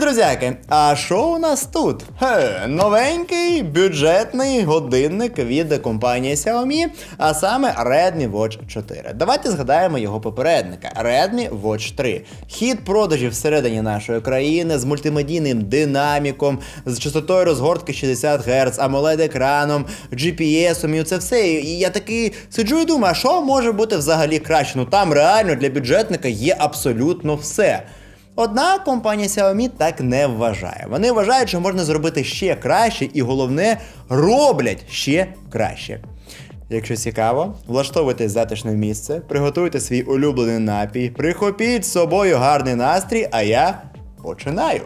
Друзяки! А що у нас тут? Хе, новенький бюджетний годинник від компанії Xiaomi, а саме Redmi Watch 4. Давайте згадаємо його попередника Redmi Watch 3. Хід продажів всередині нашої країни з мультимедійним динаміком, з частотою розгортки 60 Гц, amoled екраном GPS, і це все. І я такий сиджу і думаю, а що може бути взагалі краще? Ну там реально для бюджетника є абсолютно все. Однак компанія Xiaomi так не вважає. Вони вважають, що можна зробити ще краще, і головне, роблять ще краще. Якщо цікаво, влаштовуйтесь затишне місце, приготуйте свій улюблений напій, прихопіть з собою гарний настрій, а я починаю.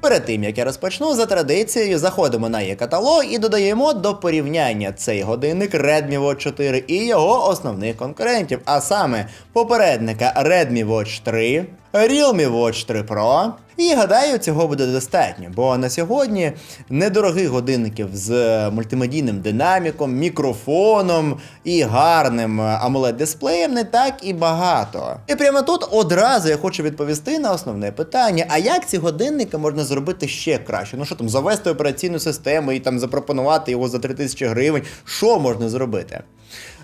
Перед тим як я розпочну, за традицією заходимо на її каталог і додаємо до порівняння цей годинник Redmi Watch 4 і його основних конкурентів, а саме попередника Redmi Watch 3, Realme Watch 3 Pro. І гадаю, цього буде достатньо, бо на сьогодні недорогих годинників з мультимедійним динаміком, мікрофоном і гарним amoled дисплеєм не так і багато. І прямо тут одразу я хочу відповісти на основне питання: а як ці годинники можна зробити ще краще? Ну що там, завести операційну систему і там запропонувати його за 3000 гривень? Що можна зробити?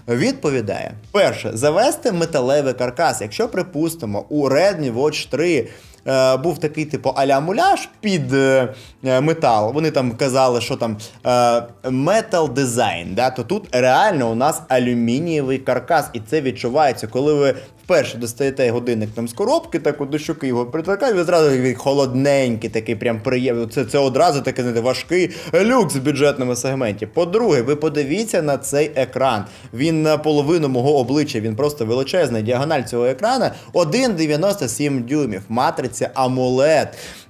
Відповідає: перше, завести металевий каркас. Якщо припустимо, у Redmi Watch 3 е, був такий типу а-ля муляж під е, е, метал. Вони там казали, що там метал дизайн. да, то тут реально у нас алюмінієвий каркас, і це відчувається, коли ви. Вперше достаєте годинник там з коробки, так от до щоки його притикає, ви зразу він холодненький, такий прям приємний. Це, це одразу такий знаєте, важкий люкс в бюджетному сегменті. По-друге, ви подивіться на цей екран. Він на половину мого обличчя, він просто величезний. Діагональ цього екрана 1,97 дюймів, матриця AMOLED,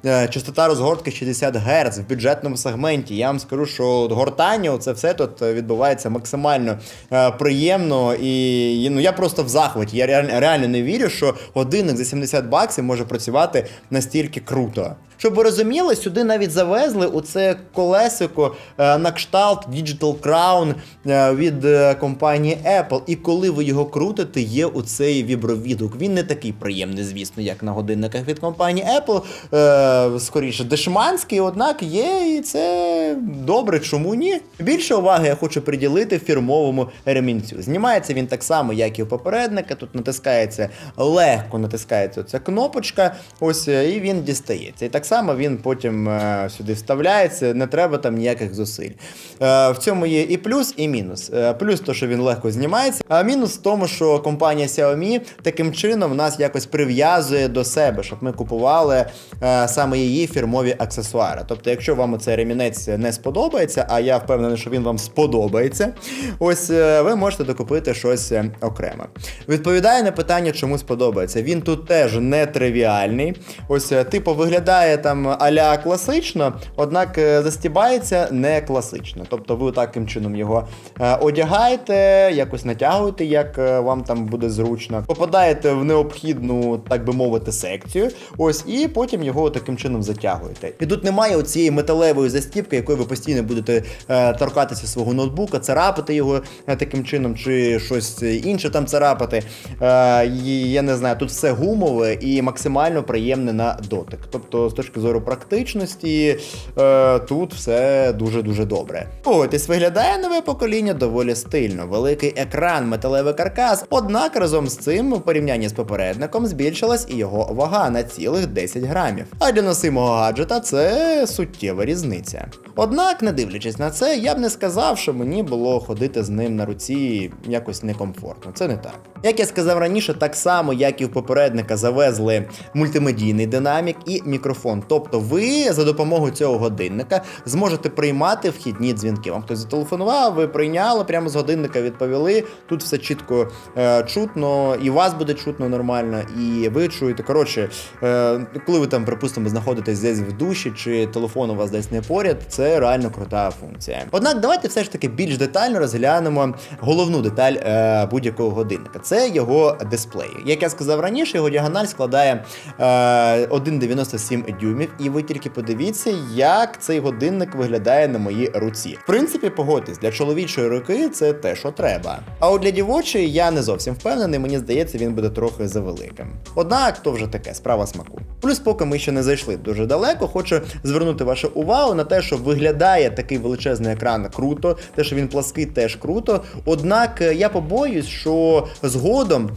е, частота розгортки 60 Гц в бюджетному сегменті. Я вам скажу, що гортання, це все тут відбувається максимально е, приємно. І ну, я просто в захваті. Я реально, реально не вірю, що годинник за 70 баксів може працювати настільки круто. Щоб ви розуміли, сюди навіть завезли оце колесико е, на кшталт Digital Crown е, від е, компанії Apple. І коли ви його крутите, є оцей вібровідгук. Він не такий приємний, звісно, як на годинниках від компанії Apple. Скоріше дешманський, однак є, і це добре, чому ні? Більше уваги я хочу приділити фірмовому ремінцю. Знімається він так само, як і у попередника. Тут натискається легко натискається ця кнопочка, ось і він дістається. І так само він потім е, сюди вставляється, не треба там ніяких зусиль. Е, в цьому є і плюс, і мінус. Е, плюс то, що він легко знімається, а мінус в тому, що компанія Xiaomi таким чином нас якось прив'язує до себе, щоб ми купували саме її фірмові аксесуари. Тобто, якщо вам цей ремінець не сподобається, а я впевнений, що він вам сподобається, ось ви можете докупити щось е, окремо. Відповідає на питання, чому сподобається. Він тут теж не тривіальний. Ось, типу, виглядає там аля класично, однак е, застібається не класично. Тобто ви таким чином його е, одягаєте, якось натягуєте, як е, вам там буде зручно. Попадаєте в необхідну, так би мовити, секцію. Ось, і потім його таким чином затягуєте. І тут немає оцієї металевої застібки, якою ви постійно будете торкатися свого ноутбука, царапати його таким чином, чи щось інше там царапати. Я не знаю, тут все гумове і максимально приємне на дотик. Тобто, точки зору практичності, е, тут все дуже-дуже добре. Ось виглядає нове покоління доволі стильно. Великий екран, металевий каркас. Однак разом з цим, у порівнянні з попередником, збільшилась і його вага на цілих 10 грамів. А для носимого гаджета це суттєва різниця. Однак, не дивлячись на це, я б не сказав, що мені було ходити з ним на руці якось некомфортно. Це не так. Як я сказав раніше, так само, як і в попередника завезли мультимедійний динамік і мікрофон. Тобто ви за допомогою цього годинника зможете приймати вхідні дзвінки. Вам хтось зателефонував, ви прийняли прямо з годинника, відповіли. Тут все чітко е, чутно, і вас буде чутно нормально, і ви чуєте. Коротше, е, коли ви там, припустимо, знаходитесь десь в душі, чи телефон у вас десь не поряд, це реально крута функція. Однак, давайте все ж таки більш детально розглянемо головну деталь е, будь-якого годинника. Це його дисплей. Як я сказав раніше, його діагональ складає е, 1,97 дюймів, і ви тільки подивіться, як цей годинник виглядає на моїй руці. В принципі, погодьтесь, для чоловічої руки це те, що треба. А от для дівочої я не зовсім впевнений, мені здається, він буде трохи завеликим. Однак то вже таке справа смаку. Плюс, поки ми ще не зайшли дуже далеко, хочу звернути вашу увагу на те, що виглядає такий величезний екран круто, те, що він плаский, теж круто. Однак е, я побоююсь, що згодом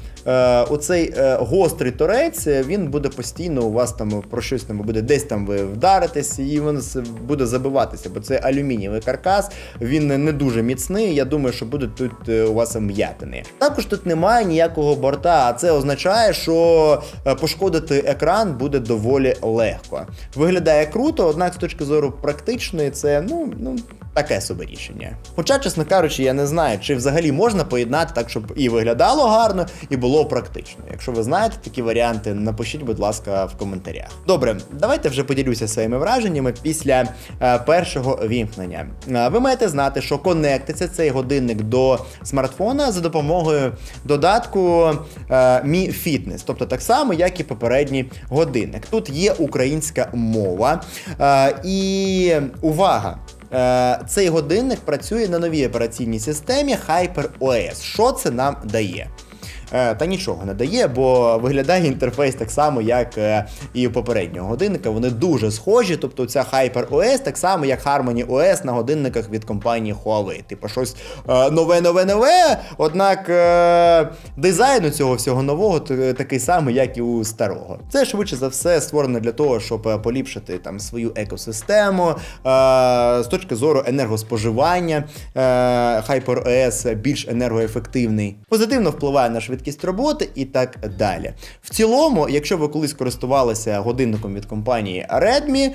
оцей е, гострий торець е, він буде постійно у вас там про щось там буде десь там ви вдаритесь, і він буде забиватися, бо це алюмінієвий каркас, він не- дуже міцний. Я думаю, що будуть тут е, у вас м'ятини. Також тут немає ніякого борта, а це означає, що е, пошкодити екран буде доволі легко. Виглядає круто, однак з точки зору практичної, це ну, ну таке собі рішення. Хоча, чесно кажучи, я не знаю, чи взагалі можна поєднати так, щоб і виглядало гарно, і було практично. Якщо ви знаєте такі варіанти, напишіть, будь ласка, в коментарях. Добре, давайте вже поділюся своїми враженнями після е, першого вімкнення. Е, ви маєте знати, що конектиться цей годинник до смартфона за допомогою додатку е, Mi Fitness, тобто так само, як і попередній годинник. Тут є українська мова. Е, і увага! Е, Цей годинник працює на новій операційній системі HyperOS. Що це нам дає? Е, Та нічого не дає, бо виглядає інтерфейс так само, як е, і у попереднього годинника. Вони дуже схожі. Тобто ця HyperOS так само, як Harmony OS на годинниках від компанії Huawei. Типу щось е, нове, нове, нове. Однак е, дизайн у цього всього нового такий самий, як і у старого. Це швидше за все створено для того, щоб поліпшити там свою екосистему з точки зору енергоспоживання. Е, HyperOS більш енергоефективний, позитивно впливає на швидкість роботи і так далі. В цілому, якщо ви колись користувалися годинником від компанії Redmi,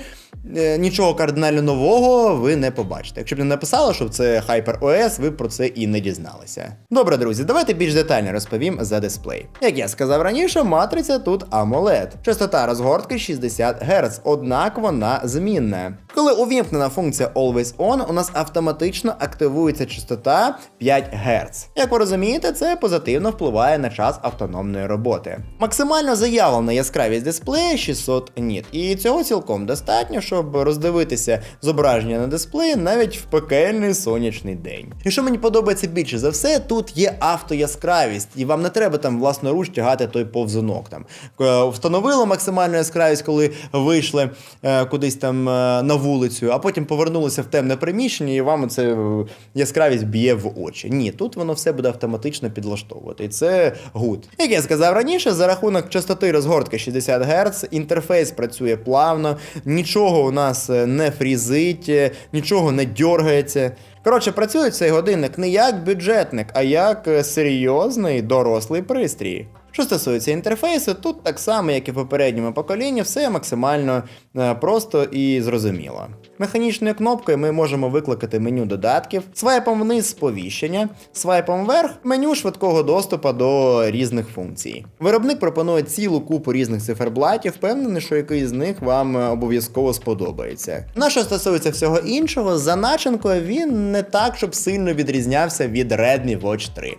е, нічого кардинально нового ви не побачите. Якщо б не написали, що це HyperOS, ви про це і не дізналися. Добре, друзі, давайте більш детально розповім за дисплей. Як я сказав раніше, матриця тут AMOLED. Частота розгортки 60 Гц, однак вона змінна. Коли увімкнена функція Always On, у нас автоматично активується частота 5 Гц. Як ви розумієте, це позитивно впливає на час автономної роботи. Максимально заявлена яскравість дисплея 600 ніт, і цього цілком достатньо, щоб роздивитися зображення на дисплеї навіть в пекельний сонячний день. І що мені подобається більше за все, тут є автояскравість, і вам не треба там власноруч тягати той повзунок. Там Е, встановили максимальну яскравість, коли вийшли е, кудись там е, на вулицю, а потім повернулися в темне приміщення, і вам це яскравість б'є в очі. Ні, тут воно все буде автоматично підлаштовувати. І це гуд. Як я сказав раніше, за рахунок частоти розгортки 60 Гц, інтерфейс працює плавно, нічого у нас е, не фрізить, е, нічого не дергається. Коротше, працює цей годинник не як бюджетник, а як е, серйозний дорослий пристрій. Що стосується інтерфейсу, тут так само, як і в попередньому поколінні, все максимально е, просто і зрозуміло. Механічною кнопкою ми можемо викликати меню додатків, свайпом вниз сповіщення, свайпом вверх меню швидкого доступу до різних функцій. Виробник пропонує цілу купу різних циферблатів, впевнений, що якийсь з них вам обов'язково сподобається. На що стосується всього іншого, за начинкою він не так, щоб сильно відрізнявся від Redmi Watch 3.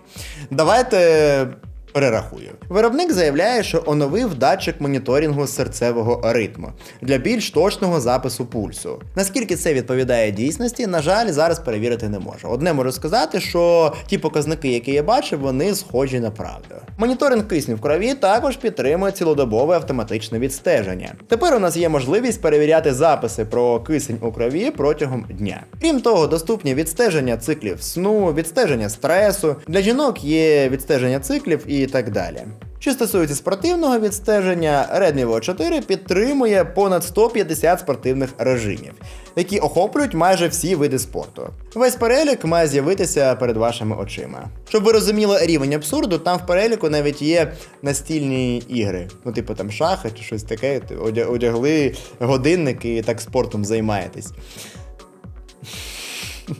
Давайте Перерахую. Виробник заявляє, що оновив датчик моніторингу серцевого ритму для більш точного запису пульсу. Наскільки це відповідає дійсності, на жаль, зараз перевірити не можу. Одне можу сказати, що ті показники, які я бачив, вони схожі на правду. Моніторинг кисню в крові також підтримує цілодобове автоматичне відстеження. Тепер у нас є можливість перевіряти записи про кисень у крові протягом дня. Крім того, доступні відстеження циклів сну, відстеження стресу. Для жінок є відстеження циклів і так далі. Що стосується спортивного відстеження, Redmi Watch 4 підтримує понад 150 спортивних режимів, які охоплюють майже всі види спорту. Весь перелік має з'явитися перед вашими очима. Щоб ви розуміли рівень абсурду, там в переліку навіть є настільні ігри. Ну, типу там шахи чи щось таке, одя- одягли годинник і так спортом займаєтесь.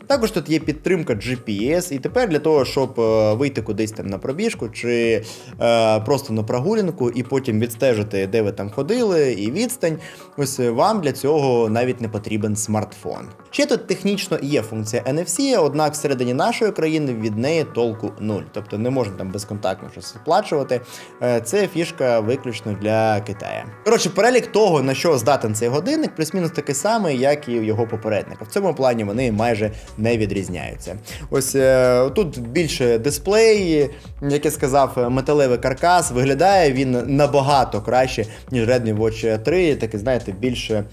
Також тут є підтримка GPS, і тепер для того, щоб е, вийти кудись там на пробіжку чи е, просто на прогулянку, і потім відстежити, де ви там ходили, і відстань. Ось е, вам для цього навіть не потрібен смартфон. Ще тут технічно є функція NFC, однак всередині нашої країни від неї толку нуль. Тобто не можна там безконтактно щось сплачувати. Е, Це фішка виключно для Китая. Коротше, перелік того, на що здатен цей годинник, плюс-мінус такий самий, як і його попередника. В цьому плані вони майже не відрізняються. Ось е, тут більше дисплей, як я сказав, металевий каркас. Виглядає він набагато краще, ніж Redmi Watch 3, такий, знаєте, більш е,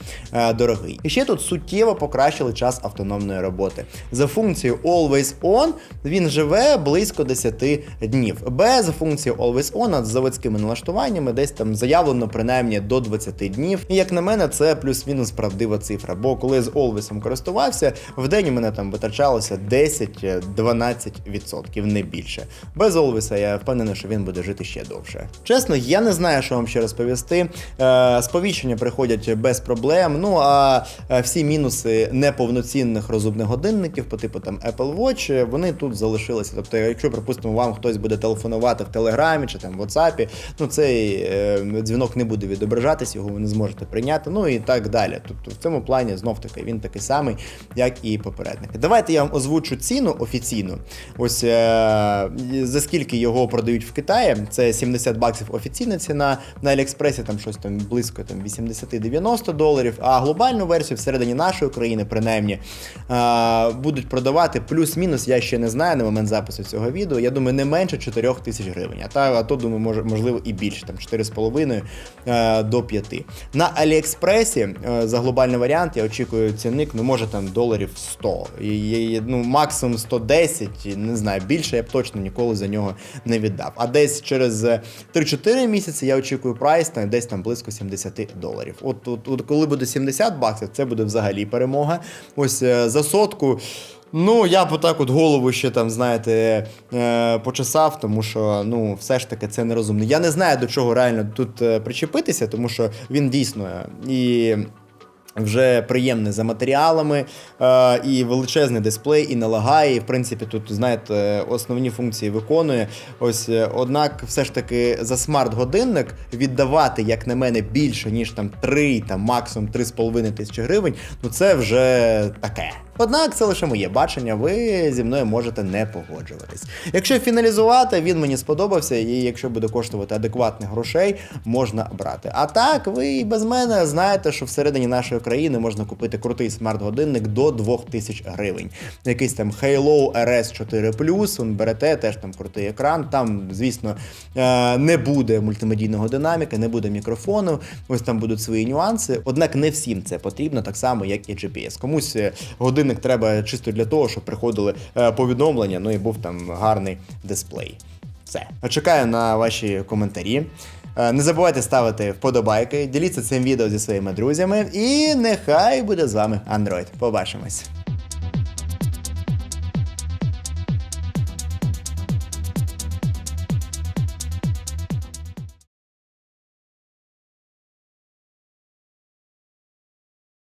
дорогий. І ще тут суттєво покращили час автономної роботи. За функцією Always On він живе близько 10 днів. Без функції Always On над заводськими налаштуваннями десь там заявлено принаймні до 20 днів. І як на мене, це плюс-мінус правдива цифра. Бо коли з Always користувався, в день у мене там витрачалося 10-12%, не більше. Без Always я впевнений, що він буде жити ще довше. Чесно, я не знаю, що вам ще розповісти. Е, Сповіщення приходять без проблем. Ну а е, всі мінуси неповноцінних розумних годинників, по типу там Apple Watch, вони тут залишилися. Тобто, якщо, припустимо, вам хтось буде телефонувати в Телеграмі чи там в WhatsApp, ну цей е, дзвінок не буде відображатись, його ви не зможете прийняти, ну і так далі. Тобто, в цьому плані знов таки він такий самий, як і попередники. Давайте я вам озвучу ціну офіційну. Ось е, за скільки його продають в Китаї. Це 70 баксів офіційна ціна. На Аліекспресі там щось там близько там 80-90 доларів. А глобальну версію всередині нашої країни, принаймні, е, будуть продавати плюс-мінус. Я ще не знаю на момент запису цього відео. Я думаю, не менше 4 тисяч гривень. А та а то думаю, може можливо і більше, там 4,5 е, до 5. На Аліекспресі е, за глобальний варіант я очікую цінник, ну може там доларів 100. Ну, максимум 110, не знаю, більше я б точно ніколи за нього не віддав. А десь через 3-4 місяці я очікую прайс там, десь там близько 70 доларів. От, от, от коли буде 70 баксів, це буде взагалі перемога. Ось е, за сотку. Ну, я б отак от голову ще там, знаєте, е, почесав, тому що ну, все ж таки це нерозумно. Я не знаю, до чого реально тут е, причепитися, тому що він дійсно і. Вже приємне за матеріалами, е, і величезний дисплей, і не лагає. І в принципі, тут, знаєте, основні функції виконує. Ось, е, однак, все ж таки, за смарт-годинник віддавати, як на мене, більше, ніж там 3, там максимум 3,5 тисячі гривень, ну це вже таке. Однак це лише моє бачення, ви зі мною можете не погоджуватись. Якщо фіналізувати, він мені сподобався, і якщо буде коштувати адекватних грошей, можна брати. А так, ви і без мене знаєте, що всередині нашої країни можна купити крутий смарт-годинник до 2000 гривень. Якийсь там Halo RS 4 він берете, теж там крутий екран. Там, звісно, е, не буде мультимедійного динаміка, не буде мікрофону. Ось там будуть свої нюанси. Однак не всім це потрібно, так само, як і GPS. Комусь е, годинник треба чисто для того, щоб приходили е, повідомлення, ну і був там гарний дисплей. Все. Чекаю на ваші коментарі. Е, Не забувайте ставити вподобайки, діліться цим відео зі своїми друзями, і нехай буде з вами Android. Побачимось.